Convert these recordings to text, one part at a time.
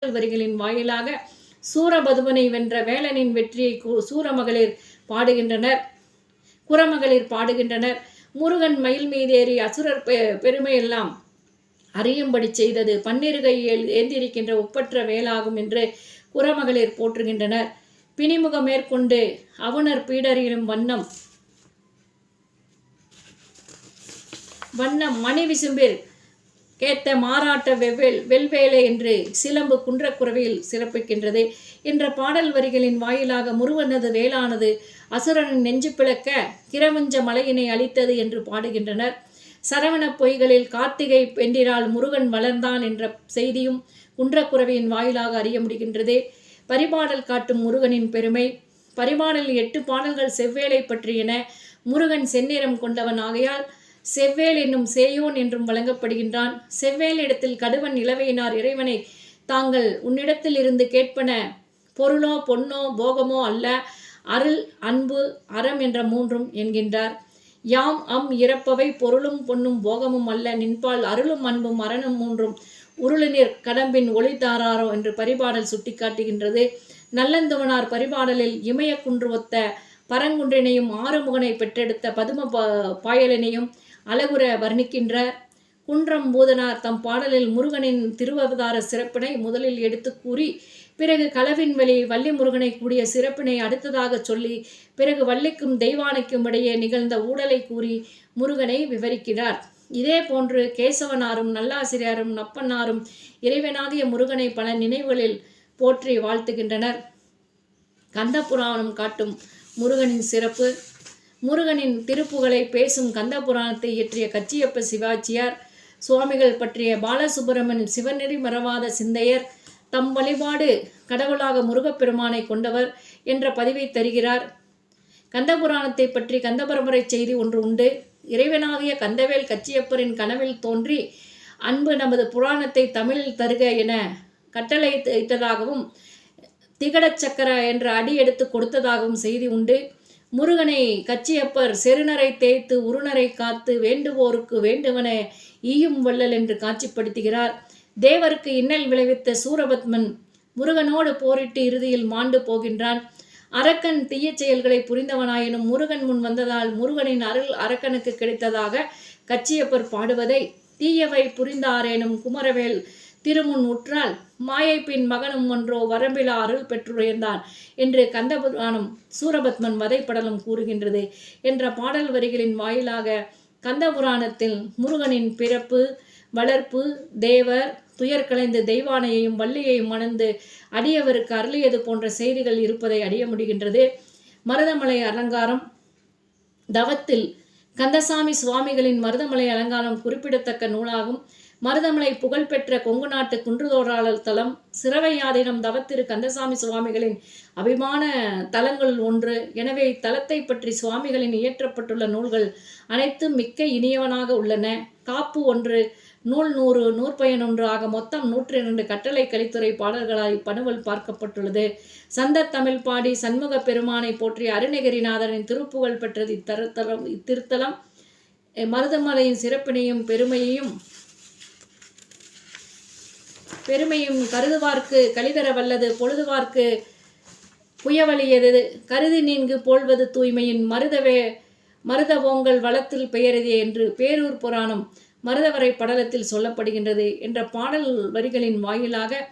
வரிகளின் வாயிலாக சூரபதுமனை வென்ற வேலனின் வெற்றியை சூரமகளிர் பாடுகின்றனர். குரமகளிர் பாடுகின்றனர். முருகன் மயில் மீதேறி அசுரர் பெ- பெருமையெல்லாம் அறியும்படி செய்தது பன்னிருகை ஏந்திருக்கின்ற ஒப்பற்ற வேலாகும் என்று குரமகளிர் போற்றுகின்றனர். பிணிமுகம் மேற்கொண்டு அவுணர் பீடறியும் வண்ணம் வண்ணம் மணி விசும்பில் கேத்த மாறாட்ட வெவ்வேல் வெல்வேலை என்று சிலம்பு குன்றக்குறவையில் சிறப்பிக்கின்றது என்ற பாடல் வரிகளின் வாயிலாக முருகனது வேளானது அசுரனின் நெஞ்சு பிளக்க கிரவஞ்ச மலையினை அளித்தது என்று பாடுகின்றனர். சரவணப் பொய்களில் கார்த்திகை பெண்டிரால் முருகன் வளர்ந்தான் என்ற செய்தியும் குன்றக்குறவையின் வாயிலாக அறிய முடிகின்றது. பரிபாடல் காட்டும் முருகனின் பெருமை. பரிபாடலில் எட்டு பாடல்கள் செவ்வேலை பற்றியன. முருகன் செந்நிறம் கொண்டவன் ஆகையால் செவ்வேல் என்னும் சேயோன் என்றும் வழங்கப்படுகின்றான். செவ்வேல் இடத்தில் கடுவன் இளவையினார் இறைவனை தாங்கள் உன்னிடத்தில் இருந்து கேட்பன பொருளோ பொன்னோ போகமோ அல்ல. அருள் அன்பு அறம் என்ற மூன்றும் என்கின்றார். யாம் அம் இறப்பவை பொருளும் பொன்னும் போகமும் அல்ல. நின்பால் அருளும் அன்பும் அரணும் மூன்றும் உருளினிர் கடம்பின் ஒளி தாராரோ என்று பரிபாடல் சுட்டிக்காட்டுகின்றது. நல்லந்தவனார் பரிபாடலில் இமய குன்று ஒத்த பரங்குன்றினையும் ஆறுமுகனை பெற்றெடுத்த பதும பாயலினையும் அழகுரை வர்ணிக்கின்ற குன்றம் பூதனார் தம் பாடலில் முருகனின் திருவவதார சிறப்பினை முதலில் எடுத்து கூறி பிறகு களவின் வழி வள்ளி முருகனை கூடிய சிறப்பினை அடுத்ததாக சொல்லி பிறகு வள்ளிக்கும் தெய்வானைக்கும் இடையே நிகழ்ந்த ஊடலை கூறி முருகனை விவரிக்கிறார். இதே போன்று கேசவனாரும் நல்லாசிரியரும் நப்பன்னாரும் இறைவனாகிய முருகனை பல நினைவுகளில் போற்றி வாழ்த்துகின்றனர். கந்தபுராணம் காட்டும் முருகனின் சிறப்பு. முருகனின் திருப்புகளை பேசும் கந்தபுராணத்தை இயற்றிய கச்சியப்ப சிவாச்சியார் சுவாமிகள் பற்றிய பாலசுப்பிரமணியன் சிவநெறி மறவாத சிந்தையர் தம் வழிபாடு கடவுளாக முருகப்பெருமானை கொண்டவர் என்ற பதிவை தருகிறார். கந்தபுராணத்தை பற்றி கந்தபரம்பரை செய்தி ஒன்று உண்டு. இறைவனாகிய கந்தவேல் கச்சியப்பரின் கனவில் தோன்றி அன்பு நமது புராணத்தை தமிழில் தருக என கட்டளை இட்டதாகவும் திகடச் சக்கர என்ற அடி எடுத்து கொடுத்ததாகவும் செய்தி உண்டு. முருகனை கச்சியப்பர் செருநரை தேய்த்து உருணரை காத்து வேண்டுவோருக்கு வேண்டுவன ஈயும் வள்ளல் என்று காட்சிப்படுத்துகிறார். தேவருக்கு இன்னல் விளைவித்த சூரபத்மன் முருகனோடு போரிட்டு இறுதியில் மாண்டு போகின்றான். அரக்கன் தீய செயல்களை புரிந்தவனாயினும் முருகன் முன் வந்ததால் முருகனின் அருள் அரக்கனுக்கு கிடைத்ததாக கச்சியப்பர் பாடுவதை தீயவை புரிந்தாரேனும் குமரவேல் திருமுன் உற்றால் மாயைப்பின் மகனும் ஒன்றோ வரம்பிலா அருள் பெற்றுயர்ந்தான் என்று கந்தபுராணம் சூரபத்மன் வதைப்படலம் கூறுகின்றது என்ற பாடல் வரிகளின் வாயிலாக கந்தபுராணத்தில் முருகனின் பிறப்பு வளர்ப்பு தேவர் துயர் களைந்து தெய்வானையையும் வள்ளியையும் மணந்து அடியவருக்கு அருளியது போன்ற செய்திகள் இருப்பதை அறிய முடிகின்றது. மருதமலை அலங்காரம் தவத்தில் கந்தசாமி சுவாமிகளின் மருதமலை அலங்காரம் குறிப்பிடத்தக்க நூலாகும். மருதமலை புகழ்பெற்ற கொங்கு நாட்டு குன்றுதோராளர் தலம் சிறவையாதீனம் தவத்திரு கந்தசாமி சுவாமிகளின் அபிமான தலங்களுள் ஒன்று. எனவே இத்தலத்தை பற்றி சுவாமிகளின் இயற்றப்பட்டுள்ள நூல்கள் அனைத்தும் மிக்க இனியவனாக உள்ளன. காப்பு ஒன்று நூல் நூறு நூற்பயனொன்று ஆக மொத்தம் நூற்றி இரண்டு கட்டளை கலித்துறை பாடல்களாய் பணுவல் பார்க்கப்பட்டுள்ளது. சந்த தமிழ் பாடி சண்முக பெருமானை போற்றி அருணகிரிநாதரின் திருப்புகழ் பெற்றது இத்தரத்தலம் இத்திருத்தலம். மருதமலையின் சிறப்பினையும் பெருமையையும் பெருமையும் கருதுவார்க்கு கலிதர வல்லது பொழுதுவார்க்கு புயவழியது. கருதி நீங்கு போல்வது தூய்மையின் மருதவே மருதவோங்கள் வளத்தில் பெயரதே என்று பேரூர் புராணம் மருதவரை படலத்தில் சொல்லப்படுகின்றது என்ற பாடல் வரிகளின் வாயிலாக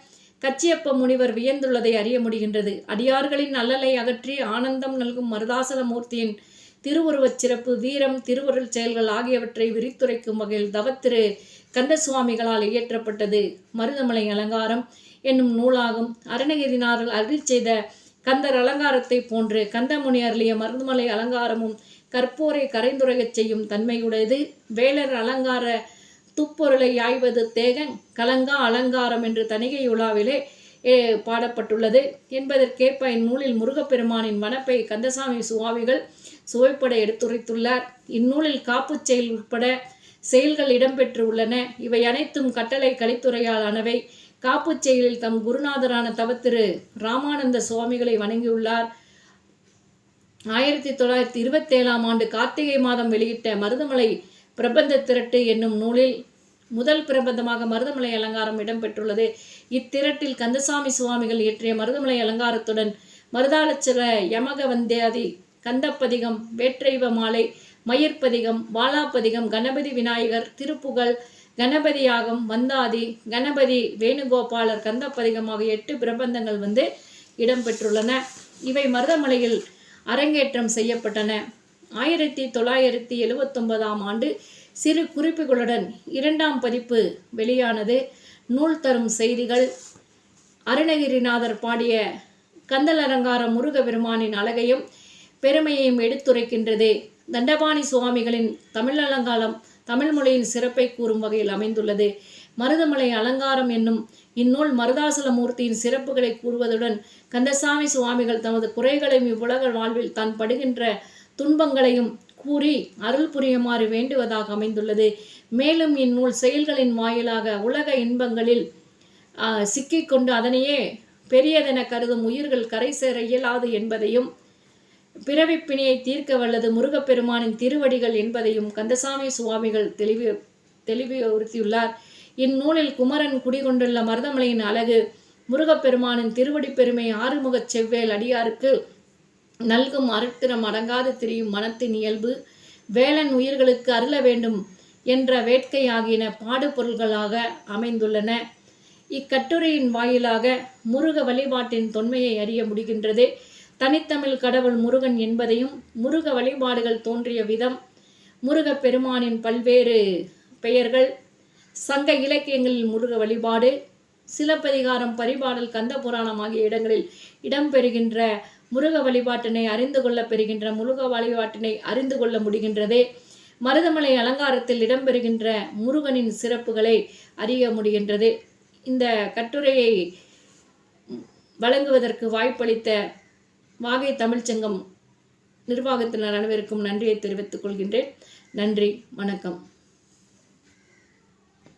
கச்சியப்ப முனிவர் வியந்துள்ளதை அறிய முடிகின்றது. அடியார்களின் அல்லலை அகற்றி ஆனந்தம் நல்கும் மருதாசலமூர்த்தியின் திருவுருவச் சிறப்பு வீரம் திருவருள் செயல்கள் ஆகியவற்றை விரித்துரைக்கும் வகையில் தவத்திரு கந்தசுவாமிகளால் இயற்றப்பட்டது. மருதமலை அலங்காரம் என்னும் நூலாகும். அருணகிரிநாதர் அருள் செய்த கந்தர் அலங்காரத்தை போன்று கந்தமுனி அருளிய மருதமலை அலங்காரமும் கற்போரை கரைந்துரையச் செய்யும் தன்மையுடையது. வேலர் அலங்கார துப்பொருளை ஆய்வது தேகங் கலங்கா அலங்காரம் என்று தனிகை உலாவிலே பாடப்பட்டுள்ளது. என்பதற்கேற்ப இந்நூலில் முருகப்பெருமானின் மனப்பை கந்தசாமி சுவாமிகள் சுவைப்பட எடுத்துரைத்துள்ளார். இந்நூலில் காப்புச் செயல் உட்பட செயல்கள் இடம்பெற்று உள்ளன இவை அனைத்தும் கட்டளை கலித்துறையாலானவை. காப்புச் செயலில் தம் குருநாதரான தவத்திரு ராமானந்த சுவாமிகளை வணங்கியுள்ளார். ஆயிரத்தி தொள்ளாயிரத்தி இருபத்தேழாம் ஆண்டு கார்த்திகை மாதம் வெளியிட்ட மருதமலை பிரபந்த திரட்டு என்னும் நூலில் முதல் பிரபந்தமாக மருதமலை அலங்காரம் இடம்பெற்றுள்ளது. இத்திரட்டில் கந்தசாமி சுவாமிகள் இயற்றிய மருதமலை அலங்காரத்துடன் மருதாளச்சர யமக வந்தியாதி கந்தப்பதிகம் வேற்றைவ மாலை மயிர்ப்பதிகம் வாலாப்பதிகம் கணபதி விநாயகர் திருப்புகழ் கணபதியாகம் வந்தாதி கணபதி வேணுகோபாலர் கந்தப்பதிகம் ஆகிய எட்டு பிரபந்தங்கள் வந்து இடம்பெற்றுள்ளன இவை மருதமலையில் அரங்கேற்றம் செய்யப்பட்டன. ஆயிரத்தி தொள்ளாயிரத்தி எழுவத்தொன்பதாம் ஆண்டு சிறு குறிப்புகளுடன் இரண்டாம் பதிப்பு வெளியானது. நூல் தரும் செய்திகள். அருணகிரிநாதர் பாடிய கந்தல் அலங்கார முருக பெருமானின் அழகையும் பெருமையையும் எடுத்துரைக்கின்றது. தண்டபாணி சுவாமிகளின் தமிழ் அலங்காரம் தமிழ் மொழியின் சிறப்பை கூறும் வகையில் அமைந்துள்ளது. மருதமலை அலங்காரம் என்னும் இந்நூல் மருதாசலமூர்த்தியின் சிறப்புகளை கூறுவதுடன் கந்தசாமி சுவாமிகள் தமது குறைகளையும் இவ்வுலக வாழ்வில் தான் படுகின்ற துன்பங்களையும் கூறி அருள் புரியுமாறு வேண்டுவதாக அமைந்துள்ளது. மேலும் இந்நூல் செயல்களின் வாயிலாக உலக இன்பங்களில் சிக்கிக்கொண்டு அதனையே பெரியதென கருதும் உயிர்கள் கரை சேர இயலாது என்பதையும் பிறவிப்பிணியை தீர்க்க வல்லது முருகப்பெருமானின் திருவடிகள் என்பதையும் கந்தசாமி சுவாமிகள் தெளிவு தெளிவுறுத்தியுள்ளார் இந்நூலில் குமரன் குடிகொண்டுள்ள மருதமலையின் அழகு முருகப்பெருமானின் திருவடி பெருமை ஆறுமுகச் செவ்வேல் அடியாருக்கு நல்கும் அருத்திரம் அடங்காது திரியும் மனத்தின் இயல்பு வேலன் உயிர்களுக்கு அருள வேண்டும் என்ற வேட்கை ஆகியன பாடுபொருள்களாக அமைந்துள்ளன. இக்கட்டுரையின் வாயிலாக முருக வழிபாட்டின் தொன்மையை அறிய முடிகின்றது. தனித்தமிழ் கடவுள் முருகன் என்பதையும் முருக வழிபாடுகள் தோன்றிய விதம் முருகப் பெருமானின் பல்வேறு பெயர்கள் சங்க இலக்கியங்களில் முருக வழிபாடு சிலப்பதிகாரம் பரிபாடல் கந்த புராணம் ஆகிய இடங்களில் இடம்பெறுகின்ற முருக வழிபாட்டினை அறிந்து கொள்ள பெறுகின்ற முருக வழிபாட்டினை அறிந்து கொள்ள முடிகின்றது மருதமலை அலங்காரத்தில் இடம்பெறுகின்ற முருகனின் சிறப்புகளை அறிய முடிகின்றது. இந்த கட்டுரையை வழங்குவதற்கு வாய்ப்பளித்த வாகை தமிழ்ச்சங்கம் நிர்வாகத்தினர் அனைவருக்கும் நன்றியை தெரிவித்துக் கொள்கின்றேன். நன்றி வணக்கம்.